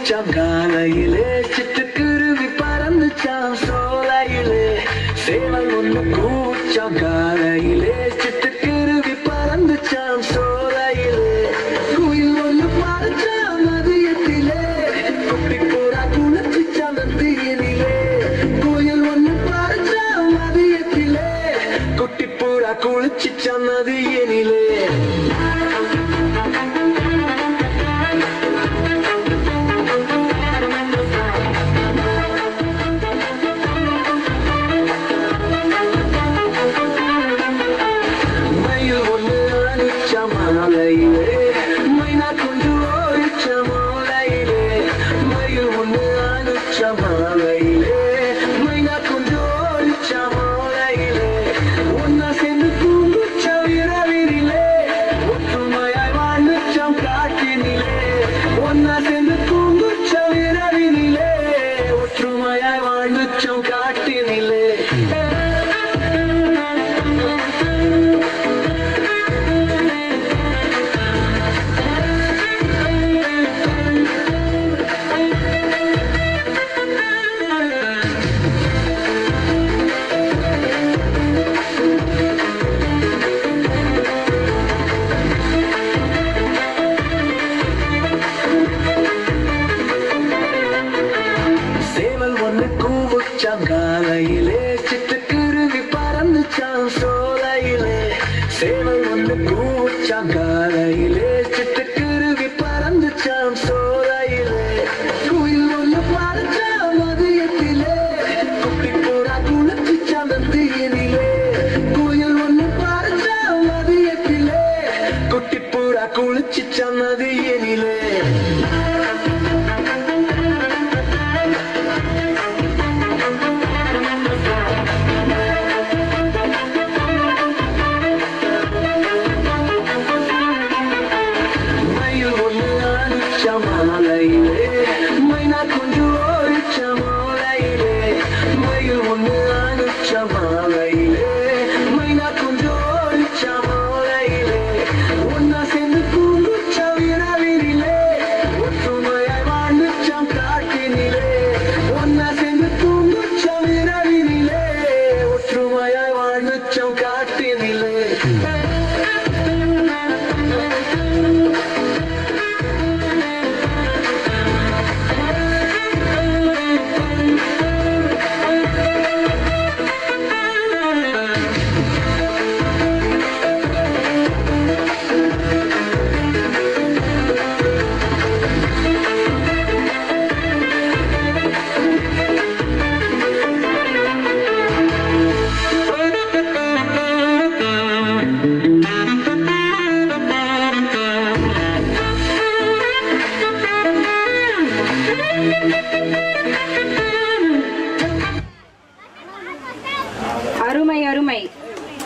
பறந்துச்சாம் காலையிலே சிட்டுக்குருவி பறந்துச்சாம் சோலையிலே. சேவல் ஒன்று கூச்சாம் காலையிலே சிட்டுக்குருவி பறந்துச்சாம் சோலையிலே. குயில் ஒன்று பறச்சாம் மதியத்திலே. குட்டி பூரா குளிச்சுச்சாம் நந்தியிலே குயில் ஒன்று பறச்சாம் Chamala, ஊழல் ஊச்சாம் காலையிலே சிட்டுக்குருவி பறந்துச்சாம் சோலையிலே? குயில் ஒன்று பறச்சாம் மதியத்திலே? குட்டி போடா குளிச்சுச்சாம் நந்தியினிலே குயில் ஒன்று பறச்சாம் மதியத்திலே? Música